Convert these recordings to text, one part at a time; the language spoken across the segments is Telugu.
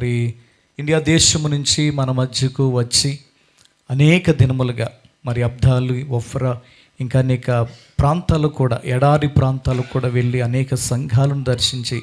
మరి ఇండియా దేశం నుంచి మన మధ్యకు వచ్చి అనేక దినములుగా మరి అబ్దాలు ఒఫ్రా ఇంకా అనేక ప్రాంతాలు కూడా ఎడారి ప్రాంతాలు కూడా వెళ్ళి అనేక సంఘాలను దర్శించి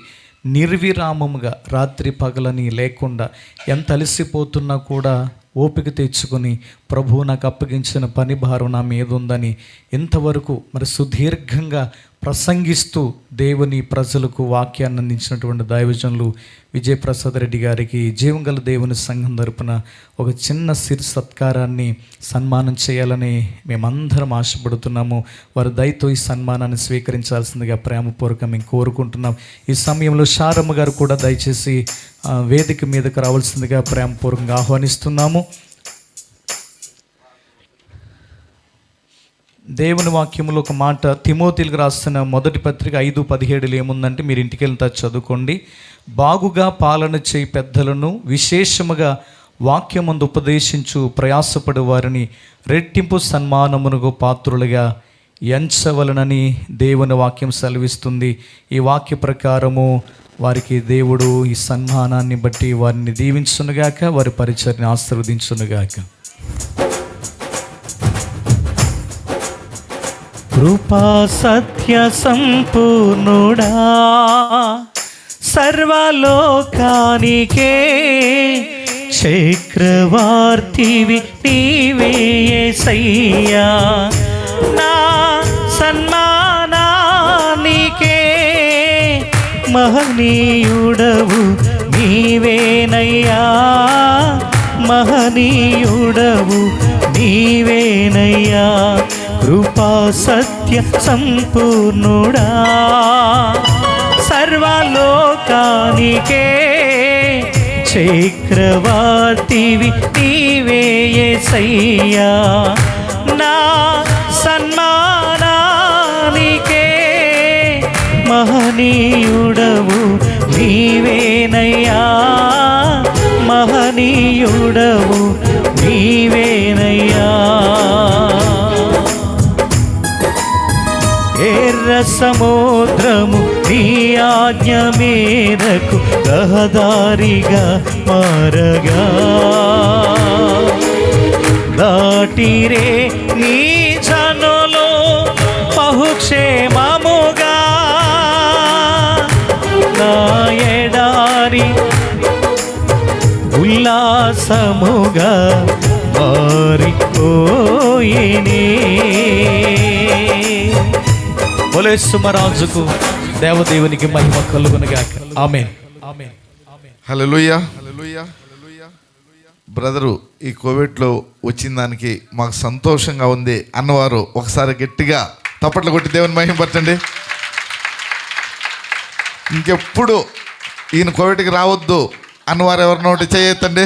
నిర్విరామముగా రాత్రి పగలని లేకుండా ఎంత అలసిపోతున్నా కూడా ఓపిక తెచ్చుకొని ప్రభువు నాకు అప్పగించిన పని భారం నా మీద ఉందని ఇంతవరకు మరి సుదీర్ఘంగా ప్రసంగిస్తూ దేవుని ప్రజలకు వాక్యాన్ని అందించినటువంటి దైవజనులు విజయప్రసాద్ రెడ్డి గారికి జీవంగల దేవుని సంఘం తరపున ఒక చిన్న సిరి సత్కారాన్ని సన్మానం చేయాలని మేమందరం ఆశపడుతున్నాము. వారి దయతో ఈ సన్మానాన్ని స్వీకరించాల్సిందిగా ప్రేమపూర్వకం మేము కోరుకుంటున్నాం. ఈ సమయంలో షారమ్మ గారు కూడా దయచేసి వేదిక మీదకు రావాల్సిందిగా ప్రేమపూర్వకంగా ఆహ్వానిస్తున్నాము. దేవుని వాక్యములో ఒక మాట తిమోతిలకు రాసిన మొదటి పత్రిక ఐదు పదిహేడులో ఏముందంటే మీరు ఇంటికి వెళ్తా చదువుకోండి. బాగుగా పాలన చేయి పెద్దలను విశేషముగా వాక్యమందు ఉపదేశించు ప్రయాసపడు వారిని రెట్టింపు సన్మానమునకు పాత్రులుగా ఎంచవలనని దేవుని వాక్యం సెలవిస్తుంది. ఈ వాక్య ప్రకారము వారికి దేవుడు ఈ సన్మానాన్ని బట్టి వారిని దీవించునుగాక వారి పరిచయని ఆశీర్వదించునుగాక. కృపా సత్య సంపూర్ణుడా. సర్వలోకానికే చక్రవార్తివి నీవే సయ్యా నా సన్మానానికే మహనీయుడవు నీవేనయ్యా. మహనీయుడవు నీవేనయ్యా. కృపా సత్య సంపూర్ణుడా. సర్వలోకానికే చక్రవర్తివి నీవే సయ్యా నా సన్మానానికే మహనీయుడవు నీవేనయ్యా. మహనీయుడవు నీవేనయ్యా. ఎర్ర సముద్రము నీ ఆజ్ఞ మేరకు రహదారిగా మారగా. దాటిరే నీ జనులు బహుక్షేమముగా. నా ఎడారి ఉల్లాసముగా మారిపోయినే. బోలే దేవదేవునికి మహిమ కలుగునుగాక. ఆమె ఆమె హలోయ బ్రదరు ఈ కోవిడ్లో వచ్చిన దానికి మాకు సంతోషంగా ఉంది అన్నవారు ఒకసారి గట్టిగా తప్పట్లు కొట్టి దేవుని మహిమపరచండి ఇంకెప్పుడు ఈయన కోవిడ్కి రావద్దు అన్నవారు ఎవరినో ఒకటి చేయొద్దండి.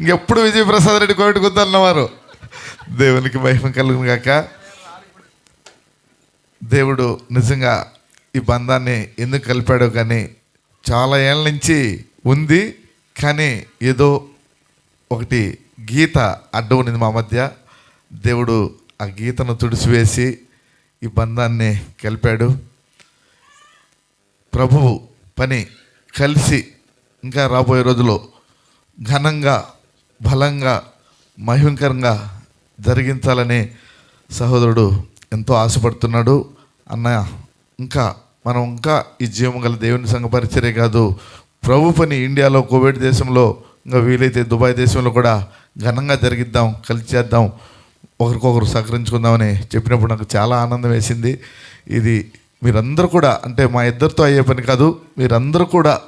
ఇంకెప్పుడు విజయప్రసాద్ రెడ్డి కోవిడ్కి వద్దు అన్నవారు. దేవునికి మహిమ కలుగునగాక. దేవుడు నిజంగా ఈ బంధాన్ని ఎందుకు కలిపాడో కానీ చాలా ఏళ్ళ నుంచి ఉంది కానీ ఏదో ఒకటి గీత అడ్డం ఉన్నది మా మధ్య. దేవుడు ఆ గీతను తుడిచివేసి ఈ బంధాన్ని కలిపాడు. ప్రభువు పని కలిసి ఇంకా రాబోయే రోజుల్లో ఘనంగా బలంగా మహింకరంగా జరిగించాలని సహోదరుడు ఎంతో ఆశపడుతున్నాడు. అన్న ఇంకా మనం ఇంకా ఈ జీవం గల దేవుని సంఘ పరిచర్య కాదు. ప్రభు పని ఇండియాలో కోవిడ్ దేశంలో ఇంకా వీలైతే దుబాయ్ దేశంలో కూడా ఘనంగా జరిగిద్దాం కలిసి చేద్దాం ఒకరికొకరు సహకరించుకుందామని చెప్పినప్పుడు నాకు చాలా ఆనందం వేసింది. ఇది మీరందరూ కూడా అంటే మా ఇద్దరితో అయ్యే పని కాదు మీరందరూ కూడా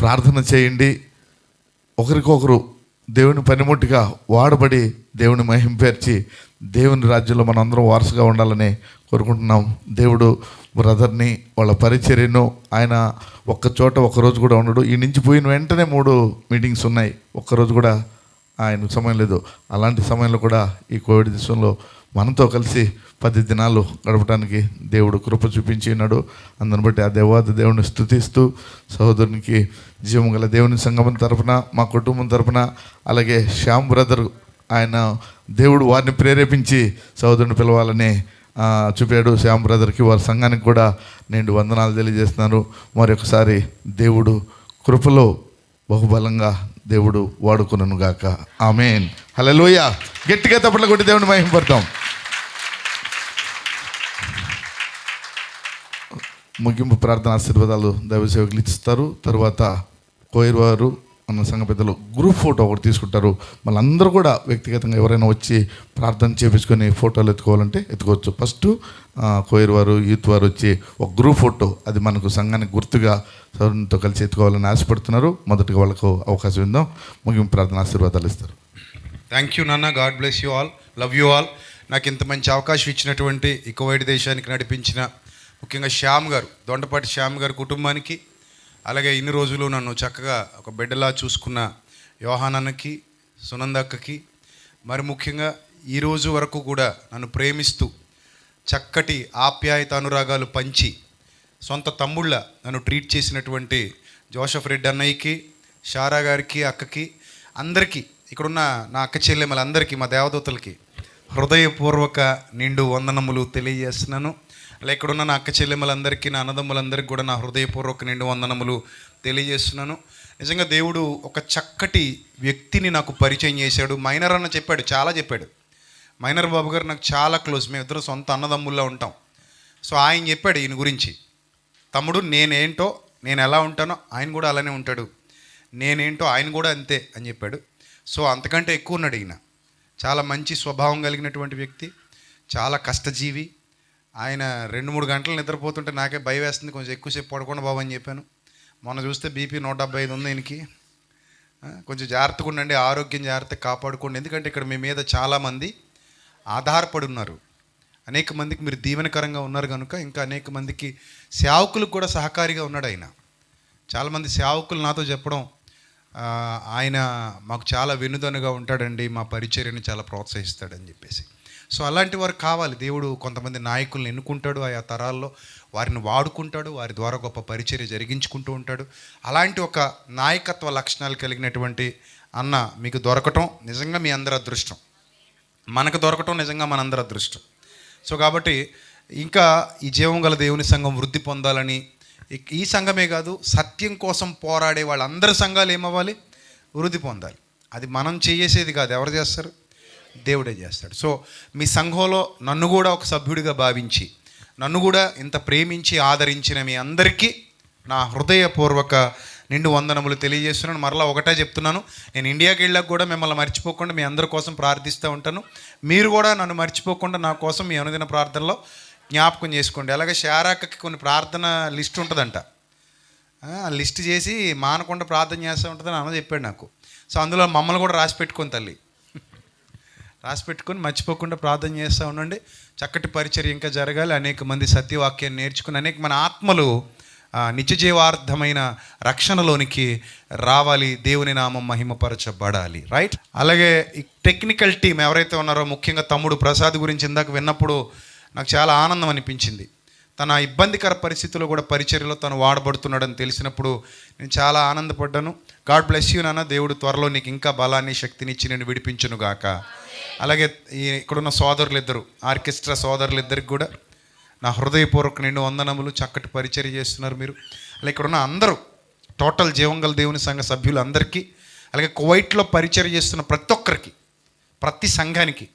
ప్రార్థన చేయండి. ఒకరికొకరు దేవుని పనిముట్టుగా వాడబడి దేవుని మహింపేర్చి దేవుని రాజ్యంలో మనందరం వారసుగా ఉండాలని కోరుకుంటున్నాం. దేవుడు బ్రదర్ని వాళ్ళ పరిచర్యను ఆయన ఒక్క చోట ఒక్కరోజు కూడా ఉండడు. ఈ నుంచి పోయిన వెంటనే మూడు మీటింగ్స్ ఉన్నాయి. ఒక్కరోజు కూడా ఆయన సమయం లేదు. అలాంటి సమయంలో కూడా ఈ కోవిడ్ దేశంలో మనతో కలిసి పది దినాలు గడపడానికి దేవుడు కృప చూపించి ఉన్నాడు. అందుని బట్టి ఆ దేవాది దేవుని స్థుతిస్తూ సహోదరునికి జీవం గల దేవుని సంగమం తరపున మా కుటుంబం తరపున అలాగే శ్యామ్ బ్రదర్ ఆయన దేవుడు వారిని ప్రేరేపించి సహోదరుని పిలవాలని చూపాడు. శ్యామ్ బ్రదర్కి వారి సంఘానికి కూడా నేను వందనాలు తెలియజేస్తున్నాను. మరొకసారి దేవుడు కృపలో బహుబలంగా దేవుడు వాడుకునను గాక ఆమెన్. హల్లెలూయ. గట్టిగా తప్పట్ల కొట్టి దేవుని మహింపడతాం ముగింపు ప్రార్థన ఆశీర్వాదాలు దైవ సేవకులు ఇస్తారు తర్వాత కోయిర్ వారు మన సంఘ పెద్దలు గ్రూప్ ఫోటో ఒకటి తీసుకుంటారు. మళ్ళీ అందరూ కూడా వ్యక్తిగతంగా ఎవరైనా వచ్చి ప్రార్థన చేపించుకొని ఫోటోలు ఎత్తుకోవాలంటే ఎత్తుకోవచ్చు. ఫస్ట్ కోయిర్ వారు యూత్ వారు వచ్చి ఒక గ్రూప్ ఫోటో అది మనకు సంఘానికి గుర్తుగా సౌరంతో కలిసి ఎత్తుకోవాలని ఆశపడుతున్నారు. మొదటగా వాళ్ళకు అవకాశం ఇద్దాం. ముగింపు ప్రార్థన ఆశీర్వాదాలు ఇస్తారు. థ్యాంక్ యూ నాన్న God bless you all love you all నాకు ఇంత మంచి అవకాశం ఇచ్చినటువంటి ఈ కువైట్ దేశానికి నడిపించిన ముఖ్యంగా శ్యామ్ గారు దొండపాటి శ్యామ్ గారి కుటుంబానికి అలాగే ఇన్ని రోజులు నన్ను చక్కగా ఒక బిడ్డలా చూసుకున్న యోహానన్నకి సునందక్కకి మరి ముఖ్యంగా ఈ రోజు వరకు కూడా నన్ను ప్రేమిస్తూ చక్కటి ఆప్యాయత అనురాగాలు పంచి సొంత తమ్ముళ్ళ నన్ను ట్రీట్ చేసినటువంటి జోసఫ్ రెడ్డి అన్నయ్యకి షారా గారికి అక్కకి అందరికీ ఇక్కడున్న నా అక్క చెల్లెమ్మలందరికీ మా దేవదూతలకి హృదయపూర్వక నిండు వందనములు తెలియజేస్తున్నాను. అలా ఇక్కడున్న నా అక్క చెల్లెమ్మలందరికీ నా అన్నదమ్ములందరికీ కూడా నా హృదయపూర్వక నిండు వందనములు తెలియజేస్తున్నాను. నిజంగా దేవుడు ఒక చక్కటి వ్యక్తిని నాకు పరిచయం చేశాడు. మైనర్ అన్న చెప్పాడు చాలా చెప్పాడు. మైనర్ బాబు గారు నాకు చాలా క్లోజ్ మేము ఇద్దరు సొంత అన్నదమ్ముల్లో ఉంటాం. సో ఆయన చెప్పాడు ఈయన గురించి తమ్ముడు నేనేంటో నేను ఎలా ఉంటానో ఆయన కూడా అలానే ఉంటాడు. నేనేంటో ఆయన కూడా అంతే అని చెప్పాడు. సో అంతకంటే ఎక్కువ ఉన్నాడు ఈయన. చాలా మంచి స్వభావం కలిగినటువంటి వ్యక్తి చాలా కష్టజీవి ఆయన రెండు మూడు గంటలు నిద్రపోతుంటే నాకే భయం వేస్తుంది కొంచెం ఎక్కువసేపు పడుకోండి బాబు అని చెప్పాను. మొన్న చూస్తే బీపీ నూట డెబ్బై ఐదు ఉంది ఈయనకి. కొంచెం జాగ్రత్తగా ఉండండి ఆరోగ్యం జాగ్రత్తగా కాపాడుకోండి. ఎందుకంటే ఇక్కడ మీ మీద చాలామంది ఆధారపడి ఉన్నారు. అనేక మందికి మీరు దీవెనకరంగా ఉన్నారు కనుక ఇంకా అనేక మందికి సేవకులకు కూడా సహకారిగా ఉన్నాడు ఆయన. చాలామంది సేవకులు నాతో చెప్పడం ఆయన మాకు చాలా వెనుదనుగా ఉంటాడండి మా పరిచర్యని చాలా ప్రోత్సహిస్తాడని చెప్పేసి. సో అలాంటి వారు కావాలి. దేవుడు కొంతమంది నాయకులను ఎన్నుకుంటాడు ఆయా తరాల్లో. వారిని వాడుకుంటాడు వారి ద్వారా గొప్ప పరిచర్య జరిగించుకుంటూ ఉంటాడు. అలాంటి ఒక నాయకత్వ లక్షణాలు కలిగినటువంటి అన్న మీకు దొరకటం నిజంగా మీ అందరి అదృష్టం. మనకు దొరకటం నిజంగా మనందరి అదృష్టం. సో కాబట్టి ఇంకా ఈ జీవం గల దేవుని సంఘం వృద్ధి పొందాలని ఈ- సంఘమే కాదు సత్యం కోసం పోరాడే వాళ్ళందరి సంఘాలు ఏమవ్వాలి? వృద్ధి పొందాలి. అది మనం చేసేది కాదు. ఎవరు చేస్తారు? దేవుడే చేస్తాడు. సో మీ సంఘంలో నన్ను కూడా ఒక సభ్యుడిగా భావించి నన్ను కూడా ఇంత ప్రేమించి ఆదరించిన మీ అందరికీ నా హృదయపూర్వక నిండు వందనములు తెలియజేస్తున్నాను. మరలా ఒకటే చెప్తున్నాను నేను ఇండియాకి వెళ్ళాక కూడా మిమ్మల్ని మర్చిపోకుండా మీ అందరి కోసం ప్రార్థిస్తూ ఉంటాను. మీరు కూడా నన్ను మర్చిపోకుండా నా కోసం మీ అనుదిన ప్రార్థనలో జ్ఞాపకం చేసుకోండి. అలాగే షారాకకి కొన్ని ప్రార్థన లిస్ట్ ఉంటుందంట. లిస్ట్ చేసి మానకుండా ప్రార్థన చేస్తూ ఉంటుందని అన్న చెప్పాడు నాకు. సో అందులో మమ్మల్ని కూడా రాసి పెట్టుకొని తల్లి. రాసి పెట్టుకొని మర్చిపోకుండా ప్రార్థన చేస్తూ ఉండండి. చక్కటి పరిచర్య ఇంకా జరగాలి. అనేక మంది సత్యవాక్యాన్ని నేర్చుకుని అనేక మన ఆత్మలు నిత్యజీవార్థమైన రక్షణలోనికి రావాలి. దేవుని నామం మహిమపరచబడాలి. రైట్? అలాగే ఈ టెక్నికల్ టీం ఎవరైతే ఉన్నారో ముఖ్యంగా తమ్ముడు ప్రసాద్ గురించి ఇందాక విన్నప్పుడు నాకు చాలా ఆనందం అనిపించింది. తన ఇబ్బందికర పరిస్థితుల్లో కూడా పరిచర్యలో తను వాడబడుతున్నాడని తెలిసినప్పుడు నేను చాలా ఆనందపడ్డాను. గాడ్ బ్లెస్ యూ నాన్న. దేవుడు త్వరలో నీకు ఇంకా బలాన్ని శక్తిని ఇచ్చి నేను విడిపించునుగాక. గాక అలాగే ఈ ఇక్కడున్న సోదరులు ఇద్దరు ఆర్కెస్ట్రా సోదరులు ఇద్దరికి కూడా నా హృదయపూర్వక నిండు వందనములు చక్కటి పరిచర్య చేస్తున్నారు మీరు. అలాగే ఇక్కడున్న అందరూ టోటల్ జీవంగల దేవుని సంఘ సభ్యులు అందరికీ అలాగే కువైట్లో పరిచయం చేస్తున్న ప్రతి ఒక్కరికి ప్రతి సంఘానికి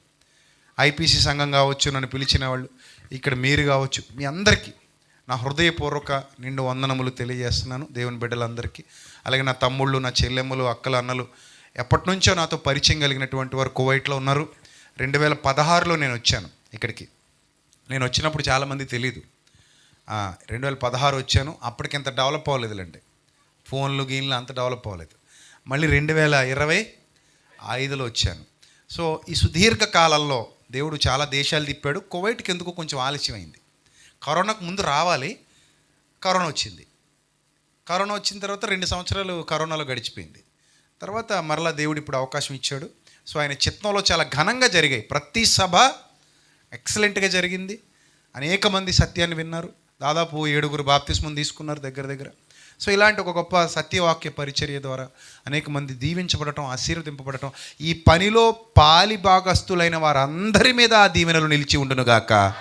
ఐపీసీ సంఘం కావచ్చు నన్ను పిలిచిన వాళ్ళు ఇక్కడ మీరు కావచ్చు మీ అందరికీ నా హృదయపూర్వక నిండు వందనములు తెలియజేస్తున్నాను దేవుని బిడ్డలందరికీ. అలాగే నా తమ్ముళ్ళు నా చెల్లెమ్మలు అక్కలు అన్నలు ఎప్పటి నుంచో నాతో పరిచయం కలిగినటువంటి వారు కువైట్లో ఉన్నారు. రెండు వేల పదహారులో నేను వచ్చాను ఇక్కడికి. నేను వచ్చినప్పుడు చాలామంది తెలియదు రెండు వేల పదహారు వచ్చాను. అప్పటికి ఇంత డెవలప్ అవ్వలేదులేండి. ఫోన్లు గీన్లు అంత డెవలప్ అవ్వలేదు. మళ్ళీ రెండు వేల ఇరవై ఐదులో వచ్చాను. సో ఈ సుదీర్ఘ కాలంలో దేవుడు చాలా దేశాలు తిప్పాడు. కువైట్కి ఎందుకు కొంచెం ఆలస్యమైంది. కరోనాకు ముందు రావాలి. కరోనా వచ్చింది. కరోనా వచ్చిన తర్వాత రెండు సంవత్సరాలు కరోనాలో గడిచిపోయింది. తర్వాత మరలా దేవుడు ఇప్పుడు అవకాశం ఇచ్చాడు. సో ఆయన చిత్తంలో చాలా ఘనంగా జరిగాయి. ప్రతి సభ ఎక్సలెంట్గా జరిగింది. అనేక మంది సత్యాన్ని విన్నారు. దాదాపు ఏడుగురు బాప్తిస్మం తీసుకున్నారు దగ్గర దగ్గర. సో ఇలాంటి ఒక గొప్ప సత్యవాక్య పరిచర్య ద్వారా అనేక మంది దీవించబడటం ఆశీర్వదింపబడటం ఈ పనిలో పాలి భాగస్తులైన వారందరి మీద ఆ దీవెనలు నిలిచి ఉండునుగాక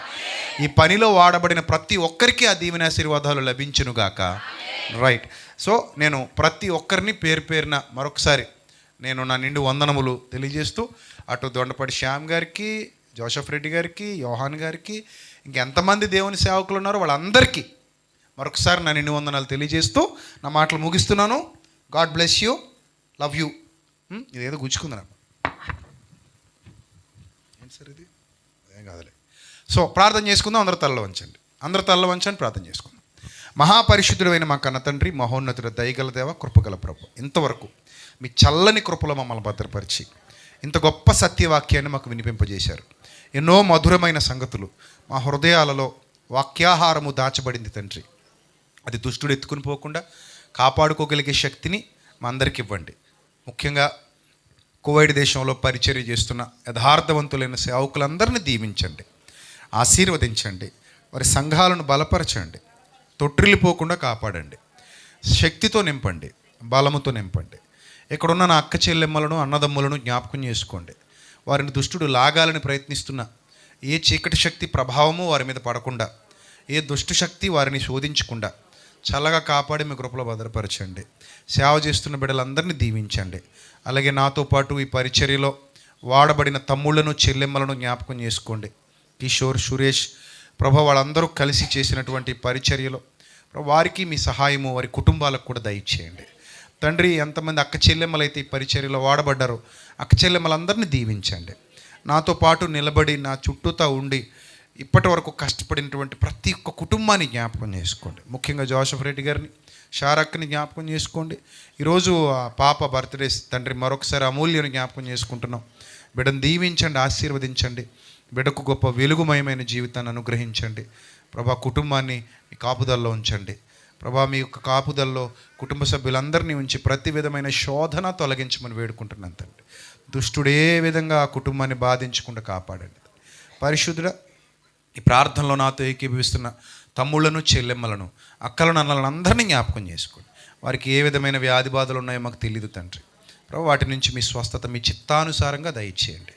ఈ పనిలో వాడబడిన ప్రతి ఒక్కరికి ఆ దీవెన ఆశీర్వాదాలు లభించునుగాక రైట్ సో నేను ప్రతి ఒక్కరిని పేరు పేరిన మరొకసారి నేను నా నిండు వందనములు తెలియజేస్తూ అటు దొండపాటి శ్యామ్ గారికి జోసఫ్ రెడ్డి గారికి యోహాన్ గారికి ఇంకెంతమంది దేవుని సేవకులు ఉన్నారో వాళ్ళందరికీ మరొకసారి నా నిండు వందనాలు తెలియజేస్తూ నా మాటలు ముగిస్తున్నాను. God bless you. Love you. ఇదేదో గుచ్చుకుంది నాకు. ఏంటి సార్ ఇది? ఏం కాదులే. సో ప్రార్థన చేసుకుందాం. అందరు తల్ల వంచండి. అందరు తల్ల వంచండి ప్రార్థన చేసుకుందాం. మహాపరిశుద్ధుడైన మా కన్న తండ్రి మహోన్నతుడ దయగల దేవ కృపగల ప్రభు. ఇంతవరకు మీ చల్లని కృపలో మమ్మల్ని భద్రపరిచి ఇంత గొప్ప సత్యవాక్యాన్ని మాకు వినిపింపజేశారు. ఎన్నో మధురమైన సంగతులు మా హృదయాలలో వాక్యాహారము దాచబడింది తండ్రి. అది దుష్టుడు ఎత్తుకుని పోకుండా కాపాడుకోగలిగే శక్తిని మా అందరికి ఇవ్వండి. ముఖ్యంగా కువైట్ దేశంలో పరిచర్య చేస్తున్న యథార్థవంతులైన సేవకులందరినీ దీవించండి. ఆశీర్వదించండి. వారి సంఘాలను బలపరచండి. తొట్టిల్లిపోకుండా కాపాడండి. శక్తితో నింపండి బలముతో నింపండి. ఇక్కడున్న నా అక్క చెల్లెమ్మలను అన్నదమ్ములను జ్ఞాపకం చేసుకోండి. వారిని దుష్టుడు లాగాలని ప్రయత్నిస్తున్న ఏ చీకటి శక్తి ప్రభావము వారి మీద పడకుండా ఏ దుష్టు శక్తి వారిని శోధించకుండా చల్లగా కాపాడి మీ కృపలో భద్రపరచండి. సేవ చేస్తున్న బిడ్డలందరినీ దీవించండి. అలాగే నాతో పాటు ఈ పరిచర్యలో వాడబడిన తమ్ముళ్ళను చెల్లెమ్మలను జ్ఞాపకం చేసుకోండి. కిషోర్ సురేష్ ప్రభా వాళ్ళందరూ కలిసి చేసినటువంటి పరిచర్యలో వారికి మీ సహాయము వారి కుటుంబాలకు కూడా దయచేయండి. తండ్రి ఎంతమంది అక్క చెల్లెమ్మలైతే ఈ పరిచర్యలో వాడబడ్డారో అక్క చెల్లెమ్మలందరినీ దీవించండి. నాతో పాటు నిలబడి నా చుట్టూతా ఉండి ఇప్పటి వరకు కష్టపడినటువంటి ప్రతి ఒక్క కుటుంబాన్ని జ్ఞాపకం చేసుకోండి. ముఖ్యంగా జోసఫ్ రెడ్డి గారిని షారక్ని జ్ఞాపకం చేసుకోండి. ఈరోజు ఆ పాప బర్త్డే తండ్రి మరొకసారి అమూల్యను జ్ఞాపకం చేసుకుంటున్నాం. బిడ్డను దీవించండి ఆశీర్వదించండి. బిడ్డకు గొప్ప వెలుగుమయమైన జీవితాన్ని అనుగ్రహించండి. ప్రభా కుటుంబాన్ని మీ కాపుదల్లో ఉంచండి. ప్రభా మీ యొక్క కాపుదల్లో కుటుంబ సభ్యులందరినీ ఉంచి ప్రతి విధమైన శోధన తొలగించమని వేడుకుంటున్నాను తండ్రి. దుష్టుడు ఏ విధంగా ఆ కుటుంబాన్ని బాధించకుండా కాపాడండి. పరిశుద్ధుడ ఈ ప్రార్థనలో నాతో ఏకీభవిస్తున్న తమ్ముళ్ళను చెల్లెమ్మలను అక్కలను అన్నలను అందరినీ జ్ఞాపకం చేసుకోండి. వారికి ఏ విధమైన వ్యాధి బాధలు ఉన్నాయో మాకు తెలియదు తండ్రి. ప్రభు వాటి నుంచి మీ స్వస్థత మీ చిత్తానుసారంగా దయచేయండి.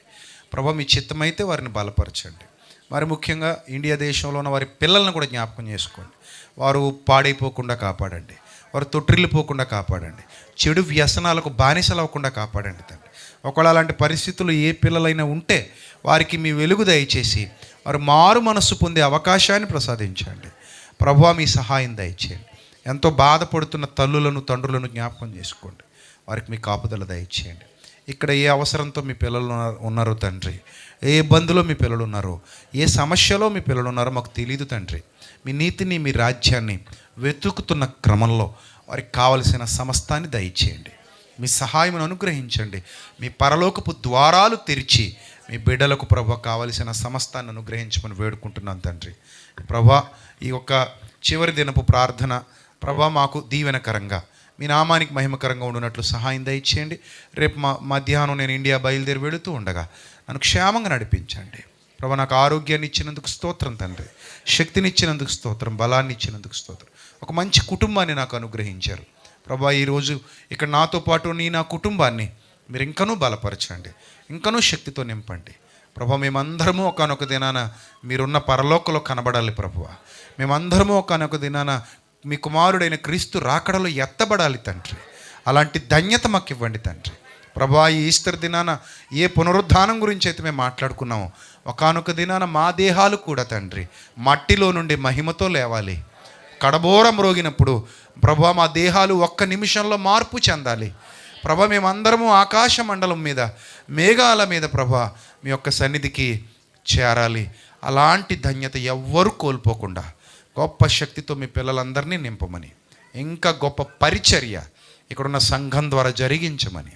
ప్రభా మీ చిత్తమైతే వారిని బలపరచండి. మరి ముఖ్యంగా ఇండియా దేశంలో ఉన్న వారి పిల్లలను కూడా జ్ఞాపకం చేసుకోండి. వారు పాడైపోకుండా కాపాడండి. వారు తొట్టిల్లిపోకుండా కాపాడండి. చెడు వ్యసనాలకు బానిసలు అవ్వకుండా కాపాడండి తండ్రి. ఒకవేళ అలాంటి పరిస్థితులు ఏ పిల్లలైనా ఉంటే వారికి మీ వెలుగు దయచేసి వారు మారు మనస్సు పొందే అవకాశాన్ని ప్రసాదించండి. ప్రభు మీ సహాయం దయచేయండి. ఎంతో బాధపడుతున్న తల్లులను తండ్రులను జ్ఞాపకం చేసుకోండి. వారికి మీ కాపుదల దయచేయండి. ఇక్కడ ఏ అవసరంతో మీ పిల్లలు ఉన్నారు- ఉన్నారో తండ్రి? ఏ ఇబ్బందిలో మీ పిల్లలు ఉన్నారో? ఏ సమస్యలో మీ పిల్లలు ఉన్నారో మాకు తెలియదు తండ్రి. మీ నీతిని మీ రాజ్యాన్ని వెతుకుతున్న క్రమంలో వారికి కావలసిన సమస్తాన్ని దయచేయండి. మీ సహాయమును అనుగ్రహించండి. మీ పరలోకపు ద్వారాలు తెరిచి మీ బిడ్డలకు ప్రభ కావలసిన సమస్తాన్ని అనుగ్రహించమని వేడుకుంటున్నాను తండ్రి. ప్రభా ఈ యొక్క చివరి దినపు ప్రార్థన ప్రభా మాకు దీవెనకరంగా మీ నామానికి మహిమకరంగా ఉండునట్లు సహాయం దయచేయండి. రేపు మా మధ్యాహ్నం నేను ఇండియా బయలుదేరి వెళుతూ ఉండగా నన్ను క్షేమంగా నడిపించండి. ప్రభా నాకు ఆరోగ్యాన్ని ఇచ్చినందుకు స్తోత్రం తండ్రి. శక్తినిచ్చినందుకు స్తోత్రం బలాన్ని ఇచ్చినందుకు స్తోత్రం. ఒక మంచి కుటుంబాన్ని నాకు అనుగ్రహించారు. ప్రభా ఈరోజు ఇక్కడ నాతో పాటు నీ నా కుటుంబాన్ని మీరు ఇంకనూ బలపరచండి. ఇంకనూ శక్తితో నింపండి. ప్రభా మేమందరము ఒకనొక దినాన మీరున్న పరలోకలో కనబడాలి ప్రభువ. మేమందరము ఒకనొక దినాన మీ కుమారుడైన క్రీస్తు రాకడలో ఎత్తబడాలి తండ్రి. అలాంటి ధన్యత మాకు ఇవ్వండి తండ్రి. ప్రభా ఈ ఈస్టర్ దినాన ఏ పునరుద్ధానం గురించి అయితే మేము మాట్లాడుకున్నామో ఒకనొక దినాన మా దేహాలు కూడా తండ్రి మట్టిలో నుండి మహిమతో లేవాలి. కడబోరం రోగినప్పుడు ప్రభా మా దేహాలు ఒక్క నిమిషంలో మార్పు చెందాలి. ప్రభ మేమందరము ఆకాశ మండలం మీద మేఘాల మీద ప్రభా మీ యొక్క సన్నిధికి చేరాలి. అలాంటి ధన్యత ఎవ్వరూ కోల్పోకుండా గొప్ప శక్తితో మీ పిల్లలందరినీ నింపమని ఇంకా గొప్ప పరిచర్య ఇక్కడున్న సంఘం ద్వారా జరిగించమని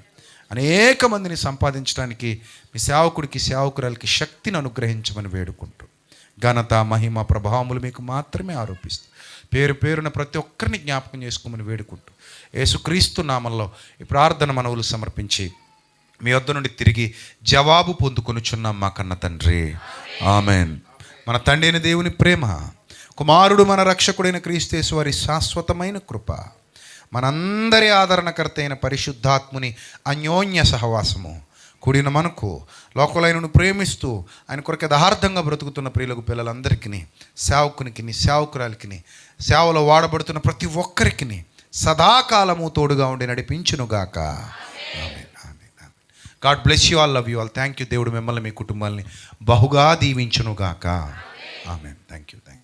అనేక మందిని సంపాదించడానికి మీ సేవకుడికి సేవకురాలకి శక్తిని అనుగ్రహించమని వేడుకుంటూ ఘనత మహిమ ప్రభావములు మీకు మాత్రమే ఆరోపిస్తూ పేరు పేరున ప్రతి ఒక్కరిని జ్ఞాపకం చేసుకోమని వేడుకుంటూ యేసుక్రీస్తు నామంలో ఈ ప్రార్థన మనవులు సమర్పించి మీ వద్ద నుండి తిరిగి జవాబు పొందుకొనుచున్నాం మా కన్న తండ్రి. ఆమెన్. మన తండ్రి అయిన దేవుని ప్రేమ కుమారుడు మన రక్షకుడైన క్రీస్తేసు వారి శాశ్వతమైన కృప మనందరి ఆదరణకర్త అయిన పరిశుద్ధాత్ముని అన్యోన్య సహవాసము కూడిన మనకు లోకలైనను ప్రేమిస్తూ ఆయన కొరకు యథార్థంగా బ్రతుకుతున్న ప్రియులకు పిల్లలందరికీ సేవకునికి సేవకురాలికి సేవలో వాడబడుతున్న ప్రతి ఒక్కరికి సదాకాలము తోడుగా ఉండి నడిపించునుగాక. God bless you all love you all. Thank you దేవుడు మిమ్మల్ని మీ కుటుంబాల్ని బహుగా దీవించునుగాక. ఆమె థ్యాంక్ యూ థ్యాంక్ యూ